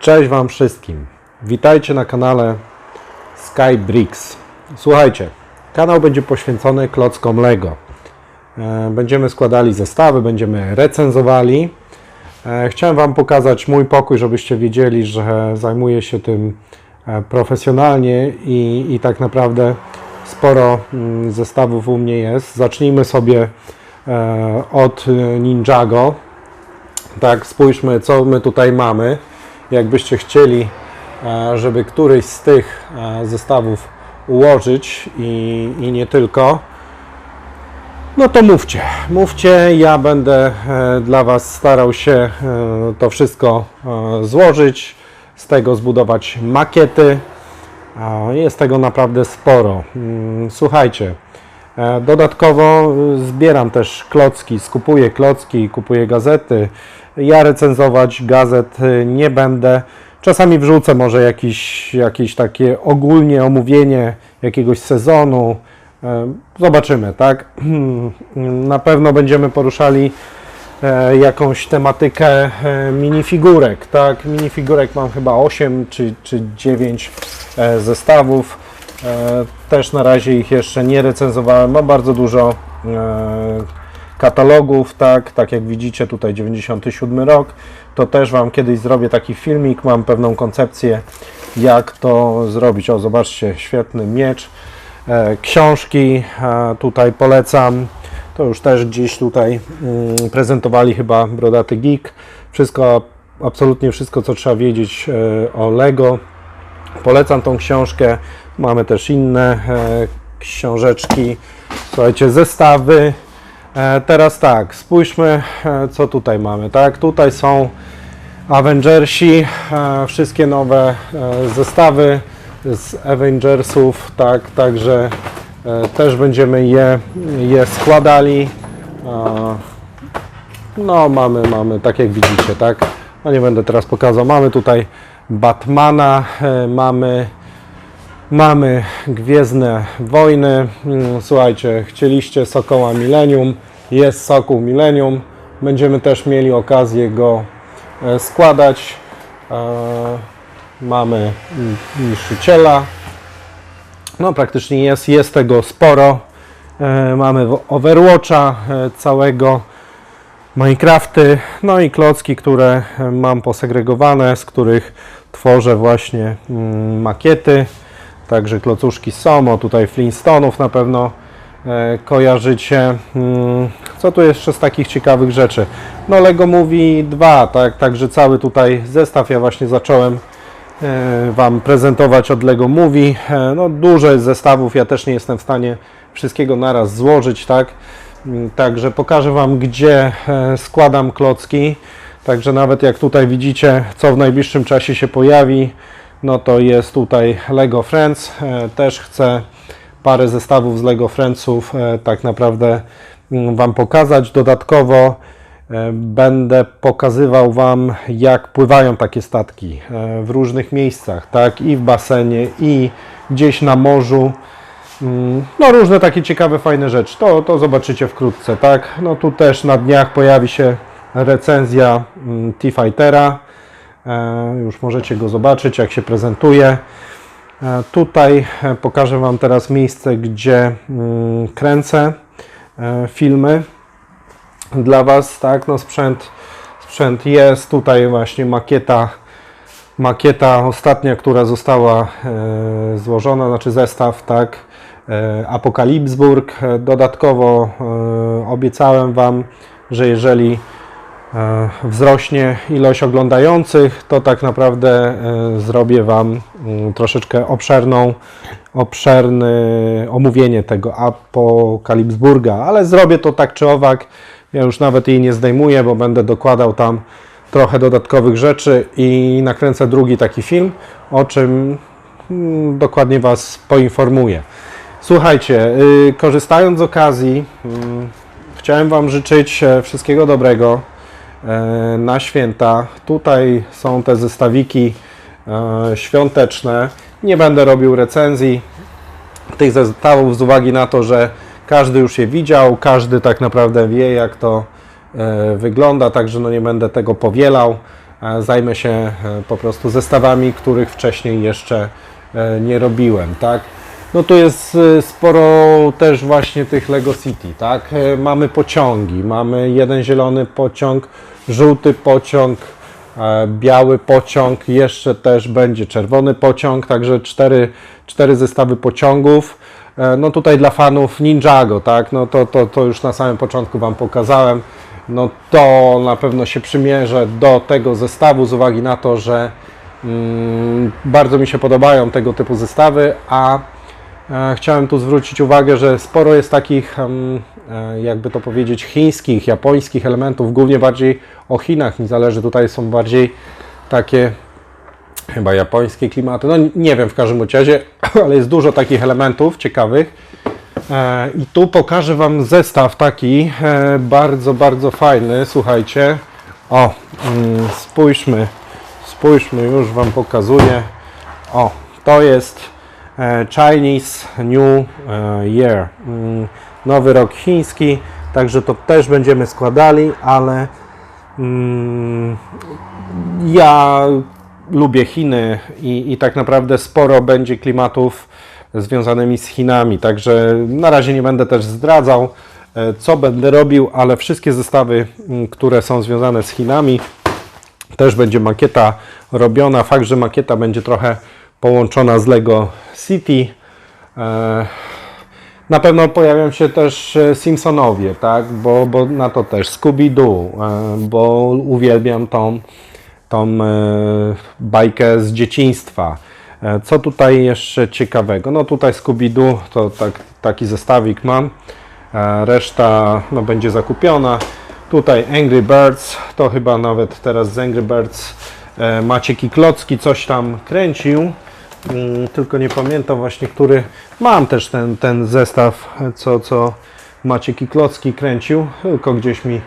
Cześć Wam wszystkim. Witajcie na kanale Skybricks. Słuchajcie, kanał będzie poświęcony klockom Lego. E, Będziemy składali zestawy, będziemy recenzowali. E, Chciałem Wam pokazać mój pokój, żebyście wiedzieli, że zajmuję się tym e, profesjonalnie i, i tak naprawdę sporo mm, zestawów u mnie jest. Zacznijmy sobie od Ninjago. Tak, spójrzmy, co my tutaj mamy. Jakbyście chcieli, e, żeby któryś z tych e, zestawów ułożyć i, i nie tylko, no to mówcie. Mówcie, ja będę e, dla Was starał się to wszystko złożyć, z tego zbudować makiety. Jest tego naprawdę sporo. Mm, Słuchajcie, dodatkowo zbieram też klocki, skupuję klocki, kupuję gazety. Ja recenzować gazet y, nie będę. Czasami wrzucę może jakiś, jakieś takie ogólnie omówienie jakiegoś sezonu. E, Zobaczymy, tak? Na pewno będziemy poruszali e, jakąś tematykę e, minifigurek, tak? Minifigurek mam chyba 8 czy, czy 9 e, zestawów. Też na razie ich jeszcze nie recenzowałem. Mam bardzo dużo katalogów, tak? Tak jak widzicie tutaj 97 rok. To też Wam kiedyś zrobię taki filmik. Mam pewną koncepcję, jak to zrobić. O, zobaczcie, świetny miecz. E, Książki e, tutaj polecam. To już też gdzieś tutaj mm, prezentowali chyba Brodaty Geek. Wszystko, absolutnie wszystko, co trzeba wiedzieć e, o Lego. Polecam tą książkę. Mamy też inne książeczki. Słuchajcie, zestawy. E, Teraz tak, spójrzmy, e, co tutaj mamy. Tak, tutaj są Avengersi, e, wszystkie nowe zestawy z Avengersów, tak, także też będziemy je, je składali. No, mamy, mamy, tak jak widzicie, tak. No nie będę teraz pokazał. Mamy tutaj Batmana, mamy, mamy Gwiezdne Wojny. Mm, Słuchajcie, chcieliście Sokoła Millennium, jest Sokół Millennium. Będziemy też mieli okazję go e, składać. E, Mamy niszczyciela. No praktycznie jest, jest tego sporo. E, Mamy Overwatcha całego. Minecrafty, no i klocki, które mam posegregowane, z których tworzę właśnie mm, makiety. Także klocuszki są, o tutaj Flintstone'ów na pewno e, kojarzycie. Mm, Co tu jeszcze z takich ciekawych rzeczy? No Lego Movie 2, tak, także cały tutaj zestaw ja właśnie zacząłem e, Wam prezentować od Lego Movie. E, No dużo jest zestawów, ja też nie jestem w stanie wszystkiego naraz złożyć, tak. Mm, Także pokażę Wam, gdzie składam klocki. Także nawet jak tutaj widzicie, co w najbliższym czasie się pojawi, no to jest tutaj Lego Friends. E, Też chcę parę zestawów z Lego Friendsów e, tak naprawdę mm, Wam pokazać. Dodatkowo e, będę pokazywał Wam, jak pływają takie statki w różnych miejscach, tak, i w basenie, i gdzieś na morzu. Mm, No różne takie ciekawe, fajne rzeczy. To, to zobaczycie wkrótce, tak? No tu też na dniach pojawi się recenzja mm, T-Fightera. E, Już możecie go zobaczyć, jak się prezentuje. E, Tutaj e, pokażę Wam teraz miejsce, gdzie mm, kręcę filmy dla Was, tak? No sprzęt, sprzęt jest. Tutaj właśnie makieta makieta ostatnia, która została złożona, znaczy zestaw, tak, Apokalipsburg. Dodatkowo obiecałem Wam, że jeżeli wzrośnie ilość oglądających, to tak naprawdę e, zrobię Wam mm, troszeczkę obszerną, obszerne omówienie tego Apokalipsburga, ale zrobię to tak czy owak. Ja już nawet jej nie zdejmuję, bo będę dokładał tam trochę dodatkowych rzeczy i nakręcę drugi taki film, o czym mm, dokładnie Was poinformuję. Słuchajcie, y, korzystając z okazji, mm, chciałem Wam życzyć e, wszystkiego dobrego e, na święta. Tutaj są te zestawiki e, świąteczne. Nie będę robił recenzji tych zestawów z uwagi na to, że każdy już je widział, każdy tak naprawdę wie, jak to e, wygląda, także no nie będę tego powielał. e, zajmę się e, po prostu zestawami, których wcześniej jeszcze e, nie robiłem, tak? No tu jest e, sporo też właśnie tych Lego City, tak? E, Mamy pociągi, mamy jeden zielony pociąg, żółty pociąg, e, biały pociąg, jeszcze też będzie czerwony pociąg, także cztery, cztery zestawy pociągów. E, No tutaj dla fanów Ninjago, tak? No to, to, to już na samym początku Wam pokazałem. No to na pewno się przymierzę do tego zestawu z uwagi na to, że mm, bardzo mi się podobają tego typu zestawy, a chciałem tu zwrócić uwagę, że sporo jest takich, e, jakby to powiedzieć, chińskich, japońskich elementów, głównie bardziej o Chinach mi zależy. Tutaj są bardziej takie chyba japońskie klimaty. No nie wiem w każdym razie, ale jest dużo takich elementów ciekawych. E, I tu pokażę Wam zestaw taki e, bardzo, bardzo fajny. Słuchajcie. O, mm, spójrzmy, spójrzmy, już Wam pokazuję. O, to jest e, Chinese New e, Year. Mm, Nowy rok chiński, także to też będziemy składali, ale mm, ja lubię Chiny i, i tak naprawdę sporo będzie klimatów związanymi z Chinami, także na razie nie będę też zdradzał, e, co będę robił, ale wszystkie zestawy, m, które są związane z Chinami, też będzie makieta robiona. Fakt, że makieta będzie trochę połączona z Lego City. E, na pewno pojawią się też e, Simpsonowie, tak? bo, bo na to też Scooby-Doo, e, bo uwielbiam tą, tą bajkę z dzieciństwa. Co tutaj jeszcze ciekawego? No tutaj Scooby-Doo to tak, taki zestawik mam. Reszta no, będzie zakupiona. Tutaj Angry Birds, to chyba nawet teraz z Angry Birds Maciek i Klocki coś tam kręcił. Mm, Tylko nie pamiętam właśnie, który. Mam też ten, ten zestaw, co, co Maciek i Klocki kręcił, tylko gdzieś mi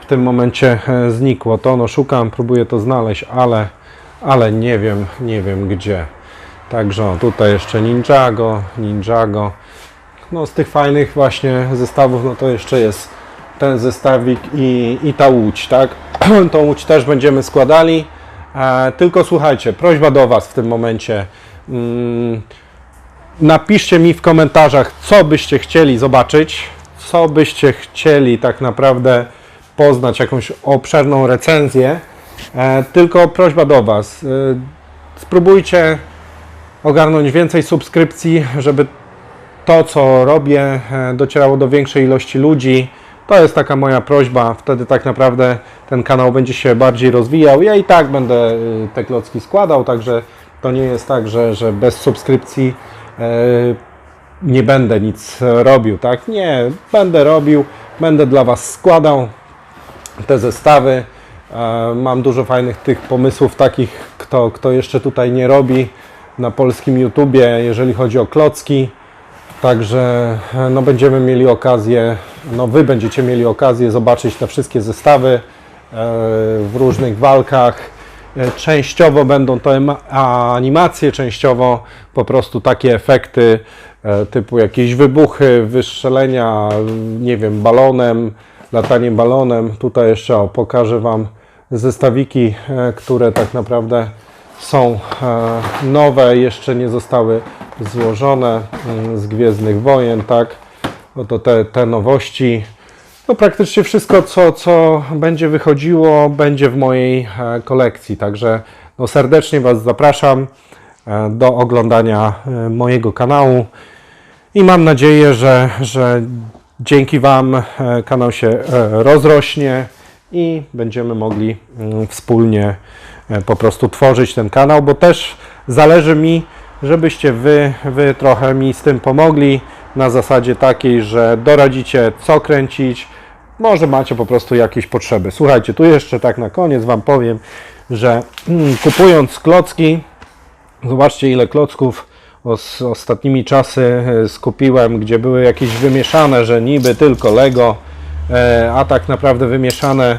w tym momencie e, znikło to. No szukam, próbuję to znaleźć, ale, ale nie wiem, nie wiem gdzie. Także tutaj jeszcze Ninjago, Ninjago. No z tych fajnych właśnie zestawów, no to jeszcze jest ten zestawik i, i ta łódź, tak? Tą łódź też będziemy składali. E, tylko słuchajcie, prośba do Was w tym momencie. Mm, napiszcie mi w komentarzach, co byście chcieli zobaczyć, co byście chcieli tak naprawdę poznać, jakąś obszerną recenzję. E, tylko prośba do Was. E, spróbujcie ogarnąć więcej subskrypcji, żeby to, co robię, e, docierało do większej ilości ludzi. To jest taka moja prośba. Wtedy tak naprawdę ten kanał będzie się bardziej rozwijał. Ja i tak będę te klocki składał, także to nie jest tak, że, że bez subskrypcji e, nie będę nic robił, tak? Nie, będę robił, będę dla Was składał te zestawy. E, Mam dużo fajnych tych pomysłów, takich, kto, kto jeszcze tutaj nie robi na polskim YouTubie, jeżeli chodzi o klocki. Także e, no, będziemy mieli okazję, no Wy będziecie mieli okazję zobaczyć te wszystkie zestawy e, w różnych walkach. E, Częściowo będą to animacje, częściowo po prostu takie efekty e, typu jakieś wybuchy, wystrzelenia, nie wiem, balonem, latanie balonem. Tutaj jeszcze o, pokażę Wam zestawiki, e, które tak naprawdę są nowe, jeszcze nie zostały złożone mm, z Gwiezdnych Wojen, tak? Oto te, te nowości. No praktycznie wszystko, co, co będzie wychodziło, będzie w mojej e, kolekcji. Także no, serdecznie Was zapraszam e, do oglądania e, mojego kanału i mam nadzieję, że, że dzięki Wam kanał się rozrośnie i będziemy mogli mm, wspólnie po prostu tworzyć ten kanał, bo też zależy mi, żebyście Wy, wy trochę mi z tym pomogli na zasadzie takiej, że doradzicie co kręcić, może macie po prostu jakieś potrzeby. Słuchajcie, tu jeszcze tak na koniec Wam powiem, że mm, kupując klocki, Zobaczcie ile klocków os, ostatnimi czasy e, skupiłem, gdzie były jakieś wymieszane, że niby tylko Lego, e, a tak naprawdę wymieszane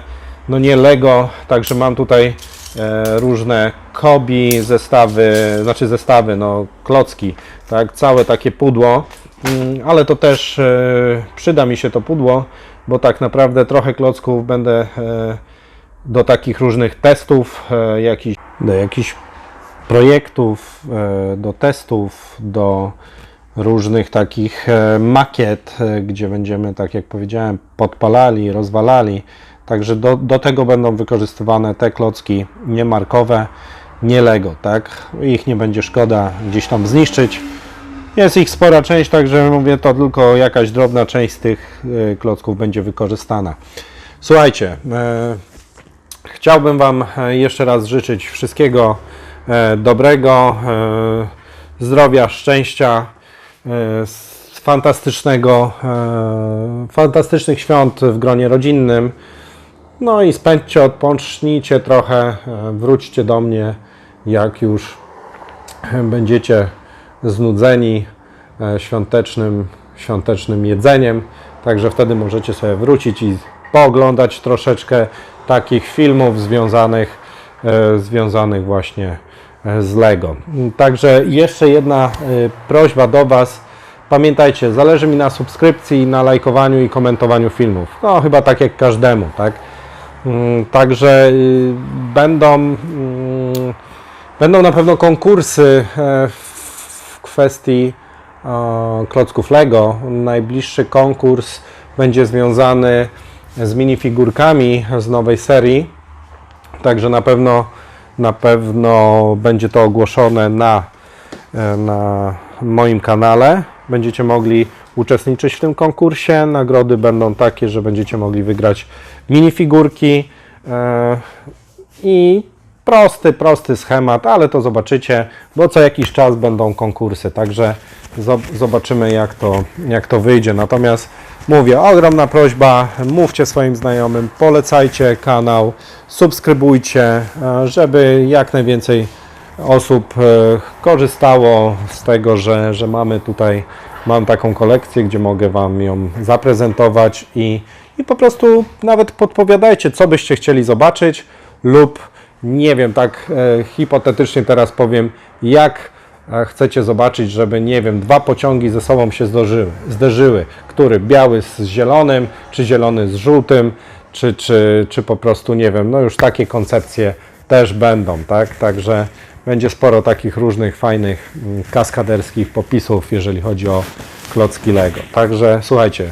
no nie Lego, także mam tutaj e, różne kobi, zestawy, znaczy zestawy, no klocki, tak, całe takie pudło, ale to też e, przyda mi się to pudło, bo tak naprawdę trochę klocków będę e, do takich różnych testów, e, jakichś, do jakichś projektów, do testów, do różnych takich makiet, gdzie będziemy, tak jak powiedziałem, podpalali, rozwalali. Także do, do tego będą wykorzystywane te klocki niemarkowe, nie Lego, tak? Ich nie będzie szkoda gdzieś tam zniszczyć. Jest ich spora część, także mówię, to tylko jakaś drobna część z tych e, klocków będzie wykorzystana. Słuchajcie, e, chciałbym Wam e, jeszcze raz życzyć wszystkiego e, dobrego, e, zdrowia, szczęścia, e, fantastycznego, e, fantastycznych świąt w gronie rodzinnym. No i spędźcie, odpocznijcie trochę, e, wróćcie do mnie, jak już będziecie znudzeni e, świątecznym, świątecznym jedzeniem. Także wtedy możecie sobie wrócić i pooglądać troszeczkę takich filmów związanych, e, związanych właśnie e, z Lego. Także jeszcze jedna prośba do Was. Pamiętajcie, zależy mi na subskrypcji, na lajkowaniu i komentowaniu filmów. No chyba tak jak każdemu, tak? Mm, Także y, będą, mm, będą na pewno konkursy w kwestii e, klocków Lego. Najbliższy konkurs będzie związany z minifigurkami z nowej serii. Także na pewno, na pewno będzie to ogłoszone na, e, na moim kanale. Będziecie mogli uczestniczyć w tym konkursie. Nagrody będą takie, że będziecie mogli wygrać minifigurki e, i prosty, prosty schemat, ale to zobaczycie, bo co jakiś czas będą konkursy, także zo- zobaczymy jak to, jak to wyjdzie. Natomiast mówię, ogromna prośba, mówcie swoim znajomym, polecajcie kanał, subskrybujcie, e, żeby jak najwięcej osób e, korzystało z tego, że, że mamy tutaj, mam taką kolekcję, gdzie mogę Wam ją zaprezentować i, i po prostu nawet podpowiadajcie, co byście chcieli zobaczyć lub nie wiem, tak e, hipotetycznie teraz powiem, jak e, chcecie zobaczyć, żeby, nie wiem, dwa pociągi ze sobą się zderzyły, zderzyły który biały z zielonym, czy zielony z żółtym, czy, czy, czy po prostu, nie wiem, no już takie koncepcje też będą, tak? Także będzie sporo takich różnych fajnych mm, kaskaderskich popisów, jeżeli chodzi o klocki Lego. Także słuchajcie,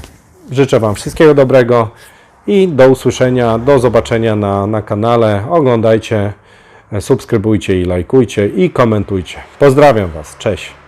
życzę Wam wszystkiego dobrego i do usłyszenia, do zobaczenia na, na kanale. Oglądajcie, subskrybujcie i lajkujcie i komentujcie. Pozdrawiam Was, cześć.